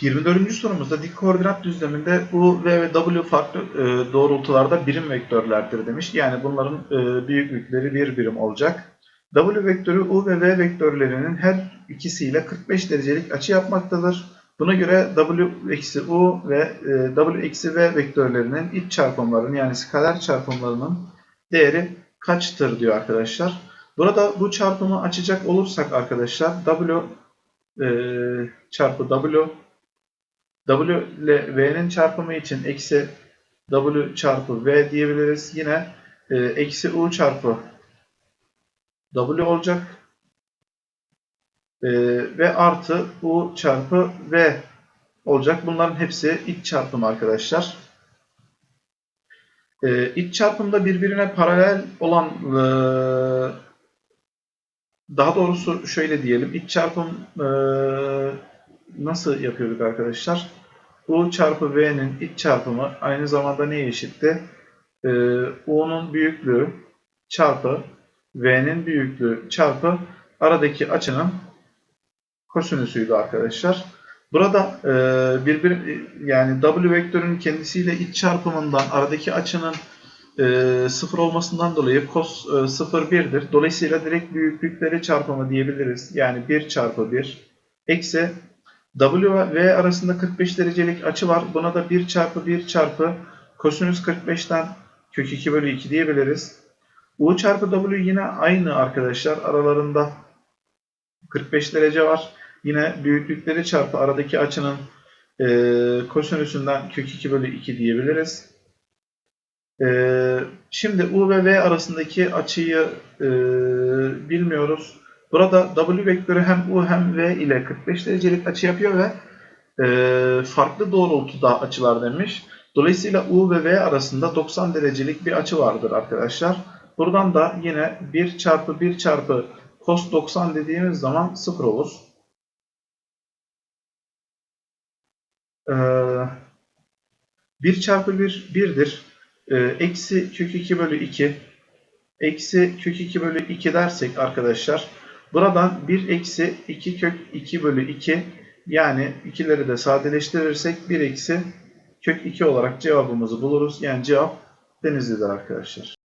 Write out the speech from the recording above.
24. sorumuzda dik koordinat düzleminde U, V ve W farklı e, doğrultularda birim vektörlerdir demiş. Yani bunların e, büyüklükleri bir birim olacak. W vektörü U ve V vektörlerinin her ikisiyle 45 derecelik açı yapmaktadır. Buna göre W eksi U ve e, W eksi V vektörlerinin iç çarpımlarının yani skaler çarpımlarının değeri kaçtır diyor arkadaşlar. Burada bu çarpımı açacak olursak arkadaşlar W e, çarpı W W ile V'nin çarpımı için eksi W çarpı V diyebiliriz. Yine e, eksi U çarpı W olacak. E, ve artı U çarpı V olacak. Bunların hepsi iç çarpım arkadaşlar. E, iç çarpımda birbirine paralel olan e, daha doğrusu şöyle diyelim. İç çarpım e, nasıl yapıyorduk arkadaşlar? U çarpı V'nin iç çarpımı aynı zamanda neye eşitti? E, U'nun büyüklüğü çarpı V'nin büyüklüğü çarpı aradaki açının kosinüsüydü arkadaşlar. Burada e, birbir yani W vektörün kendisiyle iç çarpımından aradaki açının e, sıfır olmasından dolayı cos e, 0 1'dir. Dolayısıyla direkt büyüklükleri çarpımı diyebiliriz. Yani 1 çarpı 1 eksi W ve V arasında 45 derecelik açı var. Buna da 1 çarpı 1 çarpı kosinüs 45'ten kök 2 bölü 2 diyebiliriz. U çarpı W yine aynı arkadaşlar. Aralarında 45 derece var. Yine büyüklükleri çarpı aradaki açının e, kosinüsünden kök 2 bölü 2 diyebiliriz. E, şimdi U ve V arasındaki açıyı e, bilmiyoruz. Burada W vektörü hem U hem V ile 45 derecelik açı yapıyor ve e, farklı doğrultuda açılar demiş. Dolayısıyla U ve V arasında 90 derecelik bir açı vardır arkadaşlar. Buradan da yine 1 çarpı 1 çarpı cos 90 dediğimiz zaman 0 olur. Ee, 1 çarpı 1 1'dir. Ee, eksi kök 2 bölü 2. Eksi kök 2 bölü 2 dersek arkadaşlar. Buradan 1 eksi 2 kök 2 bölü 2 yani ikileri de sadeleştirirsek 1 eksi kök 2 olarak cevabımızı buluruz. Yani cevap Denizli'dir arkadaşlar.